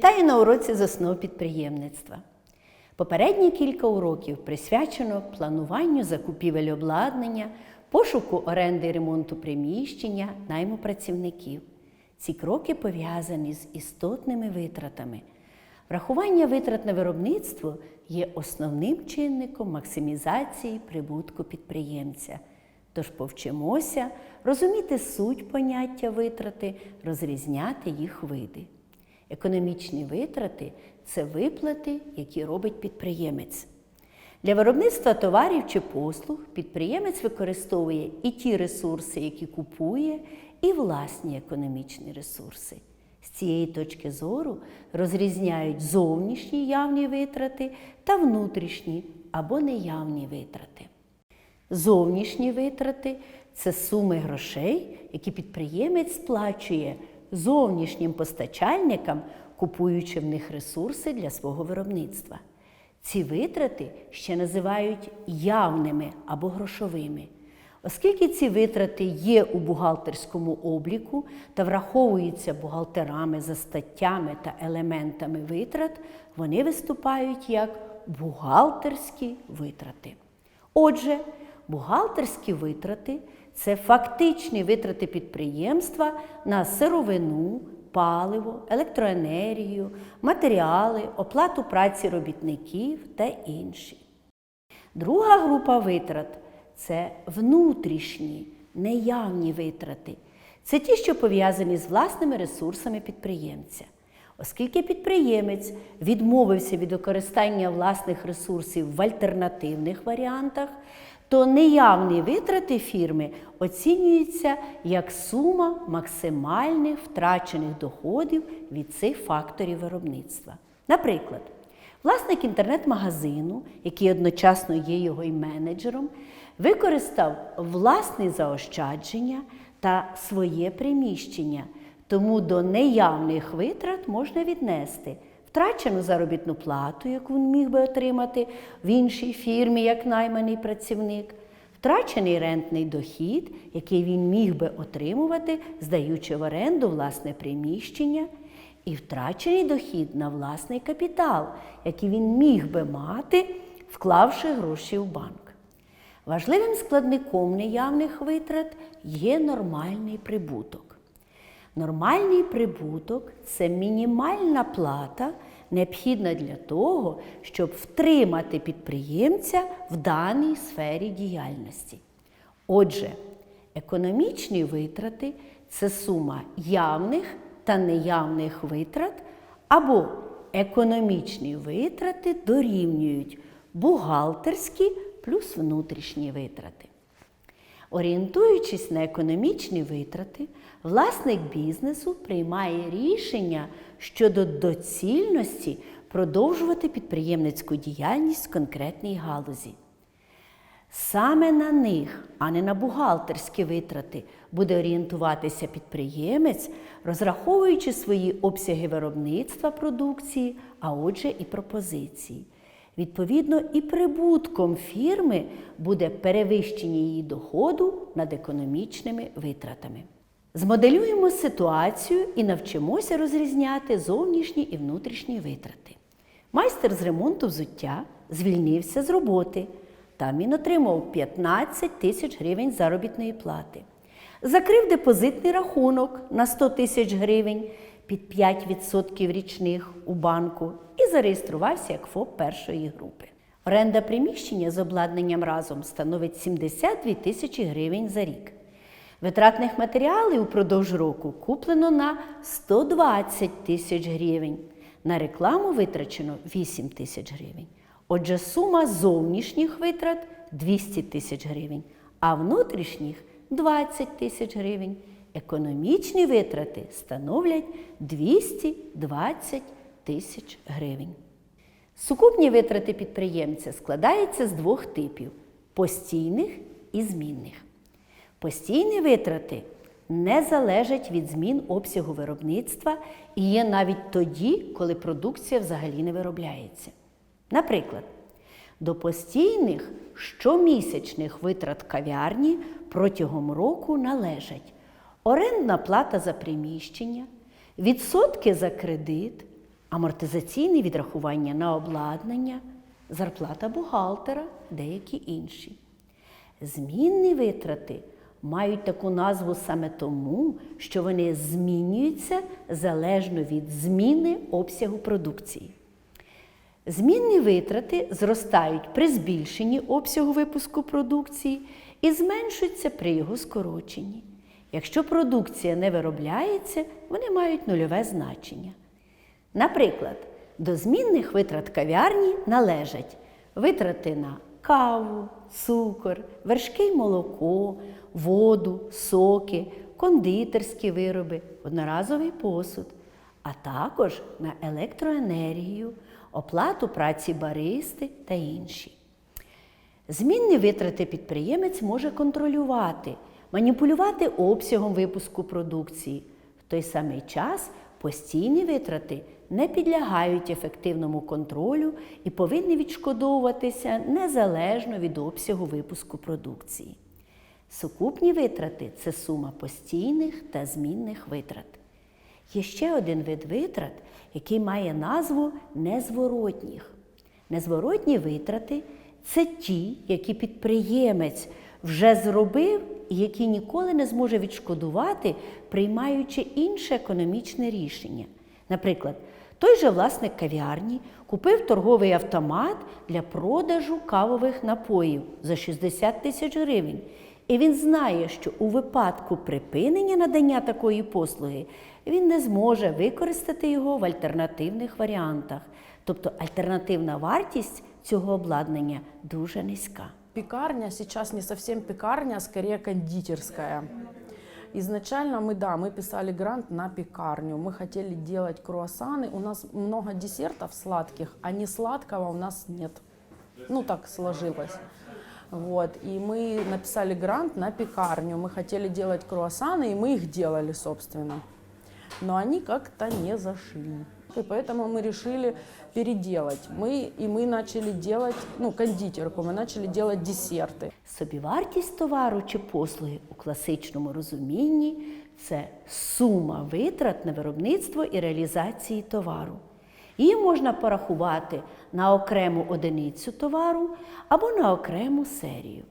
Вітаю на уроці з основ підприємництва. Попередні кілька уроків присвячено плануванню закупівель обладнання, пошуку оренди і ремонту приміщення, найму працівників. Ці кроки пов'язані з істотними витратами. Врахування витрат на виробництво є основним чинником максимізації прибутку підприємця. Тож повчимося розуміти суть поняття витрати, розрізняти їх види. Економічні витрати це виплати, які робить підприємець. Для виробництва товарів чи послуг підприємець використовує і ті ресурси, які купує, і власні економічні ресурси. З цієї точки зору розрізняють зовнішні явні витрати та внутрішні або неявні витрати. Зовнішні витрати це суми грошей, які підприємець сплачує зовнішнім постачальникам, купуючи в них ресурси для свого виробництва. Ці витрати ще називають явними або грошовими. Оскільки ці витрати є у бухгалтерському обліку та враховуються бухгалтерами за статтями та елементами витрат, вони виступають як бухгалтерські витрати. Отже, бухгалтерські витрати це фактичні витрати підприємства на сировину, паливо, електроенергію, матеріали, оплату праці робітників та інші. Друга група витрат це внутрішні, неявні витрати. Це ті, що пов'язані з власними ресурсами підприємця. Оскільки підприємець відмовився від використання власних ресурсів в альтернативних варіантах, то неявні витрати фірми оцінюються як сума максимальних втрачених доходів від цих факторів виробництва. Наприклад, власник інтернет-магазину, який одночасно є його і менеджером, використав власні заощадження та своє приміщення, тому до неявних витрат можна віднести втрачену заробітну плату, яку він міг би отримати в іншій фірмі як найманий працівник, втрачений рентний дохід, який він міг би отримувати, здаючи в оренду власне приміщення, і втрачений дохід на власний капітал, який він міг би мати, вклавши гроші в банк. Важливим складником неявних витрат є нормальний прибуток. Нормальний прибуток це мінімальна плата, необхідна для того, щоб втримати підприємця в даній сфері діяльності. Отже, економічні витрати це сума явних та неявних витрат, або економічні витрати дорівнюють бухгалтерські плюс внутрішні витрати. Орієнтуючись на економічні витрати, власник бізнесу приймає рішення щодо доцільності продовжувати підприємницьку діяльність в конкретній галузі. Саме на них, а не на бухгалтерські витрати, буде орієнтуватися підприємець, розраховуючи свої обсяги виробництва продукції, а отже, і пропозиції. Відповідно, і прибутком фірми буде перевищення її доходу над економічними витратами. Змоделюємо ситуацію і навчимося розрізняти зовнішні і внутрішні витрати. Майстер з ремонту взуття звільнився з роботи. Там він отримав 15 тисяч гривень заробітної плати. Закрив депозитний рахунок на 100 тисяч гривень під 5% річних у банку і зареєструвався як ФОП першої групи. Оренда приміщення з обладнанням разом становить 72 тисячі гривень за рік. Витратних матеріалів упродовж року куплено на 120 тисяч гривень. На рекламу витрачено 8 тисяч гривень. Отже, сума зовнішніх витрат 200 тисяч гривень, а внутрішніх 20 тисяч гривень. Економічні витрати становлять 220 тисяч гривень. Сукупні витрати підприємця складаються з двох типів постійних і змінних. Постійні витрати не залежать від змін обсягу виробництва і є навіть тоді, коли продукція взагалі не виробляється. Наприклад, до постійних щомісячних витрат кав'ярні протягом року належать орендна плата за приміщення, відсотки за кредит, амортизаційне відрахування на обладнання, зарплата бухгалтера, деякі інші. Змінні витрати мають таку назву саме тому, що вони змінюються залежно від зміни обсягу продукції. Змінні витрати зростають при збільшенні обсягу випуску продукції і зменшуються при його скороченні. Якщо продукція не виробляється, вони мають нульове значення. Наприклад, до змінних витрат кав'ярні належать витрати на каву, цукор, вершки й молоко, воду, соки, кондитерські вироби, одноразовий посуд, а також на електроенергію, оплату праці баристи та інші. Змінні витрати підприємець може контролювати, маніпулювати обсягом випуску продукції. В той самий час постійні витрати не підлягають ефективному контролю і повинні відшкодовуватися незалежно від обсягу випуску продукції. Сукупні витрати це сума постійних та змінних витрат. Є ще один вид витрат, який має назву незворотніх. Незворотні витрати це ті, які підприємець вже зробив які ніколи не зможе відшкодувати, приймаючи інше економічне рішення. Наприклад, той же власник кав'ярні купив торговий автомат для продажу кавових напоїв за 60 тисяч гривень. І він знає, що у випадку припинення надання такої послуги він не зможе використати його в альтернативних варіантах. Тобто альтернативна вартість цього обладнання дуже низька Пекарня сейчас не совсем пекарня, а скорее кондитерская. Изначально мы, да, мы писали грант на пекарню. Мы хотели делать круассаны. У нас много десертов сладких, а не сладкого у нас нет. Ну, так сложилось. Вот. И мы написали грант на пекарню. Мы хотели делать круассаны, и мы их делали, собственно. Но они как-то не зашли. И поэтому мы решили переделать. Мы, и мы начали делать, ну, кондитерку, мы начали делать десерты. Собівартість товару чи послуги у класичному розумінні це сума витрат на виробництво і реалізації товару. Її можна порахувати на окрему одиницю товару або на окрему серію.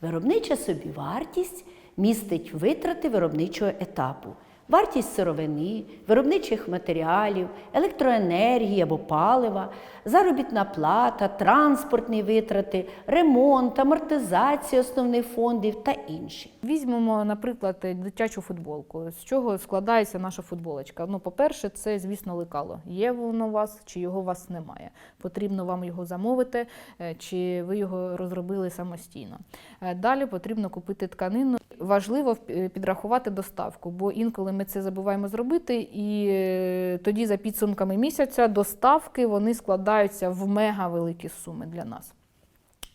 Виробнича собівартість містить витрати виробничого етапу, вартість сировини, виробничих матеріалів, електроенергії або палива, заробітна плата, транспортні витрати, ремонт, амортизація основних фондів та інші. Візьмемо, наприклад, дитячу футболку. З чого складається наша футболочка? Ну, по-перше, це, звісно, лекало. Є воно у вас, чи його у вас немає. Потрібно вам його замовити, е, чи ви його розробили самостійно. Е, Далі потрібно купити тканину. Важливо е, підрахувати доставку, бо інколи ми це забуваємо зробити, і е, тоді за підсумками місяця доставки вони складаються в мега великі суми для нас.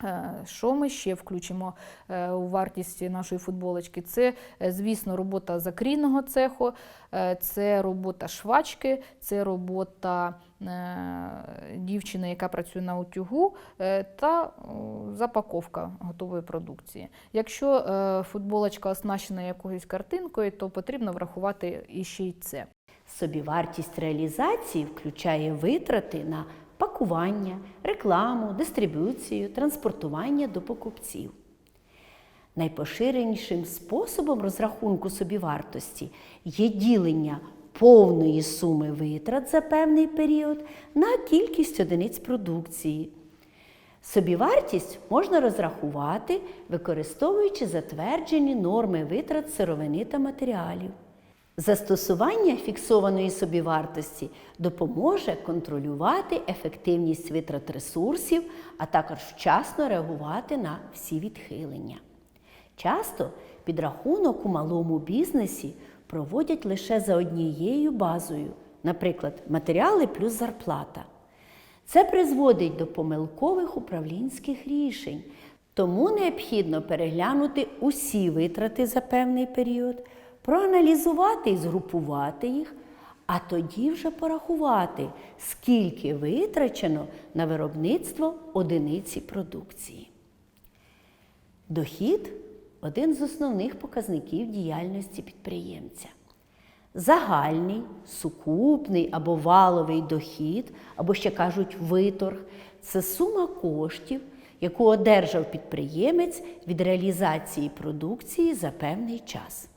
Е, Що ми ще включимо е, у вартість нашої футболочки? Це, е, звісно, робота закрійного цеху, це робота швачки, це робота дівчини, яка працює на утюгу, та запаковка готової продукції. Якщо футболочка оснащена якоюсь картинкою, то потрібно врахувати іще й це. Собівартість реалізації включає витрати на пакування, рекламу, дистрибуцію, транспортування до покупців. Найпоширенішим способом розрахунку собівартості є ділення повної суми витрат за певний період на кількість одиниць продукції. Собівартість можна розрахувати, використовуючи затверджені норми витрат сировини та матеріалів. Застосування фіксованої собівартості допоможе контролювати ефективність витрат ресурсів, а також вчасно реагувати на всі відхилення. Часто підрахунок у малому бізнесі проводять лише за однією базою, наприклад, матеріали плюс зарплата. Це призводить до помилкових управлінських рішень, тому необхідно переглянути усі витрати за певний період, проаналізувати і згрупувати їх, а тоді вже порахувати, скільки витрачено на виробництво одиниці продукції. Дохід один з основних показників діяльності підприємця. Загальний, сукупний або валовий дохід, або ще кажуть виторг це сума коштів, яку одержав підприємець від реалізації продукції за певний час.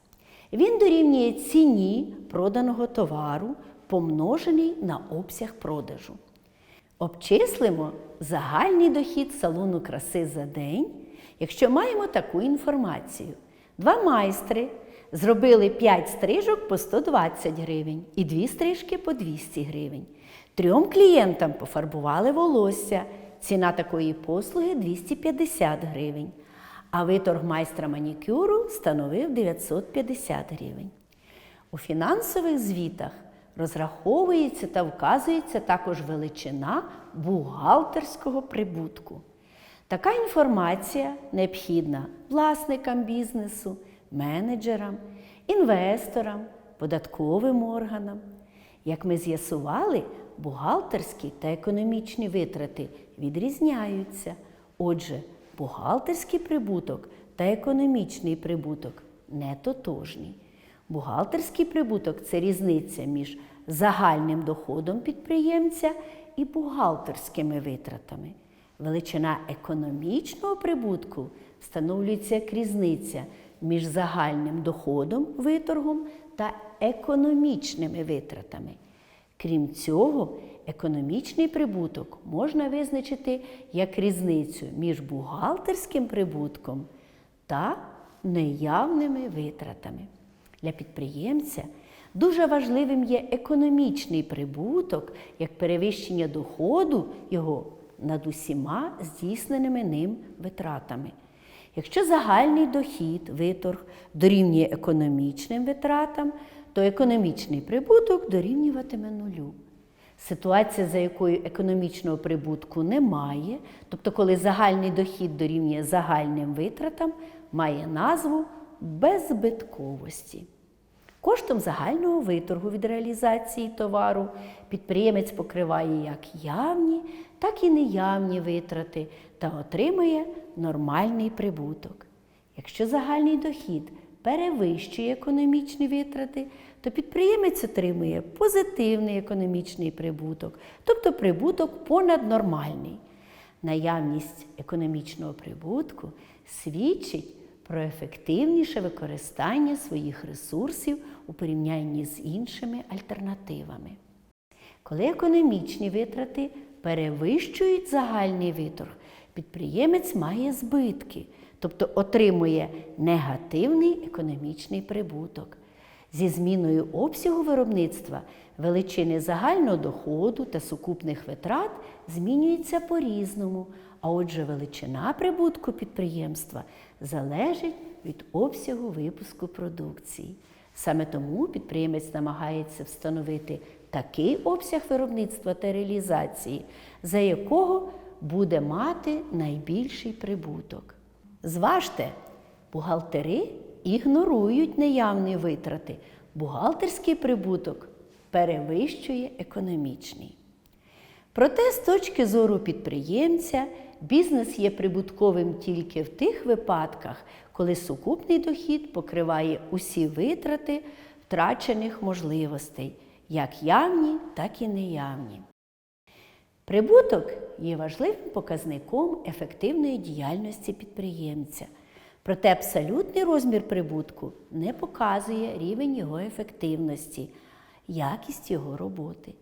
Він дорівнює ціні проданого товару, помножений на обсяг продажу. Обчислимо загальний дохід салону краси за день, якщо маємо таку інформацію. Два майстри зробили 5 стрижок по 120 гривень і 2 стрижки по 200 гривень. Трьом клієнтам пофарбували волосся. Ціна такої послуги 250 гривень. А виторг майстра манікюру становив 950 гривень. У фінансових звітах розраховується та вказується також величина бухгалтерського прибутку. Така інформація необхідна власникам бізнесу, менеджерам, інвесторам, податковим органам. Як ми з'ясували, бухгалтерські та економічні витрати відрізняються. Отже, бухгалтерський прибуток та економічний прибуток не тотожні. Бухгалтерський прибуток це різниця між загальним доходом підприємця і бухгалтерськими витратами. Величина економічного прибутку встановлюється як різниця між загальним доходом виторгом та економічними витратами. Крім цього, економічний прибуток можна визначити як різницю між бухгалтерським прибутком та неявними витратами. Для підприємця дуже важливим є економічний прибуток як перевищення доходу його над усіма здійсненими ним витратами. Якщо загальний дохід, виторг дорівнює економічним витратам, то економічний прибуток дорівнюватиме нулю. Ситуація, за якою економічного прибутку немає, тобто коли загальний дохід дорівнює загальним витратам, має назву беззбитковості. Коштом загального виторгу від реалізації товару підприємець покриває як явні, так і неявні витрати та отримує нормальний прибуток. Якщо загальний дохід перевищує економічні витрати, то підприємець отримує позитивний економічний прибуток, тобто прибуток понаднормальний. Наявність економічного прибутку свідчить про ефективніше використання своїх ресурсів у порівнянні з іншими альтернативами. Коли економічні витрати перевищують загальний виторг, підприємець має збитки, тобто отримує негативний економічний прибуток. Зі зміною обсягу виробництва величини загального доходу та сукупних витрат змінюються по-різному, а отже, величина прибутку підприємства залежить від обсягу випуску продукції. Саме тому підприємець намагається встановити такий обсяг виробництва та реалізації, за якого буде мати найбільший прибуток. Зважте, бухгалтери ігнорують неявні витрати. Бухгалтерський прибуток перевищує економічний. Проте, з точки зору підприємця, бізнес є прибутковим тільки в тих випадках, коли сукупний дохід покриває усі витрати втрачених можливостей, як явні, так і неявні. Прибуток є важливим показником ефективної діяльності підприємця. Проте абсолютний розмір прибутку не показує рівень його ефективності, якість його роботи.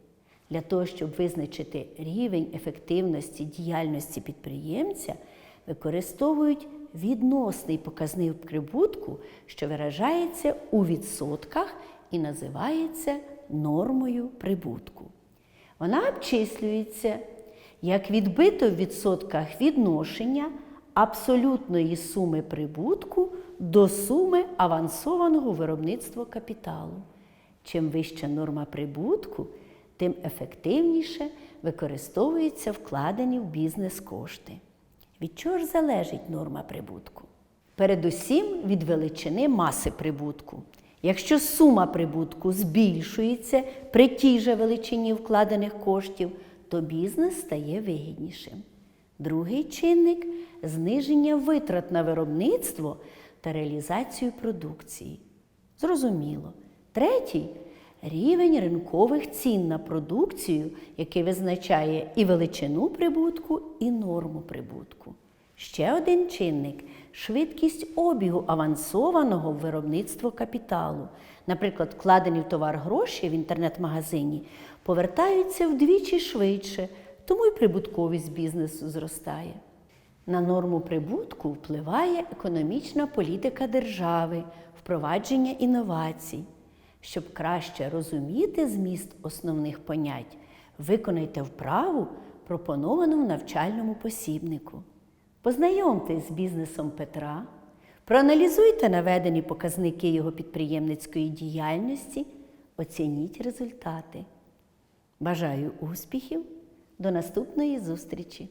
Для того, щоб визначити рівень ефективності діяльності підприємця, використовують відносний показник прибутку, що виражається у відсотках і називається нормою прибутку. Вона обчислюється як відбито в відсотках відношення абсолютної суми прибутку до суми авансованого виробництва капіталу. Чим вища норма прибутку, тим ефективніше використовуються вкладені в бізнес кошти. Від чого ж залежить норма прибутку? Передусім від величини маси прибутку. Якщо сума прибутку збільшується при тій же величині вкладених коштів, то бізнес стає вигіднішим. Другий чинник зниження витрат на виробництво та реалізацію продукції. Зрозуміло. Третій рівень ринкових цін на продукцію, який визначає і величину прибутку, і норму прибутку. Ще один чинник швидкість обігу авансованого в виробництво капіталу. Наприклад, вкладені в товар гроші в інтернет-магазині повертаються вдвічі швидше, тому й прибутковість бізнесу зростає. На норму прибутку впливає економічна політика держави, впровадження інновацій. Щоб краще розуміти зміст основних понять, виконайте вправу, пропоновану в навчальному посібнику. Познайомтесь з бізнесом Петра, проаналізуйте наведені показники його підприємницької діяльності, оцініть результати. Бажаю успіхів! До наступної зустрічі!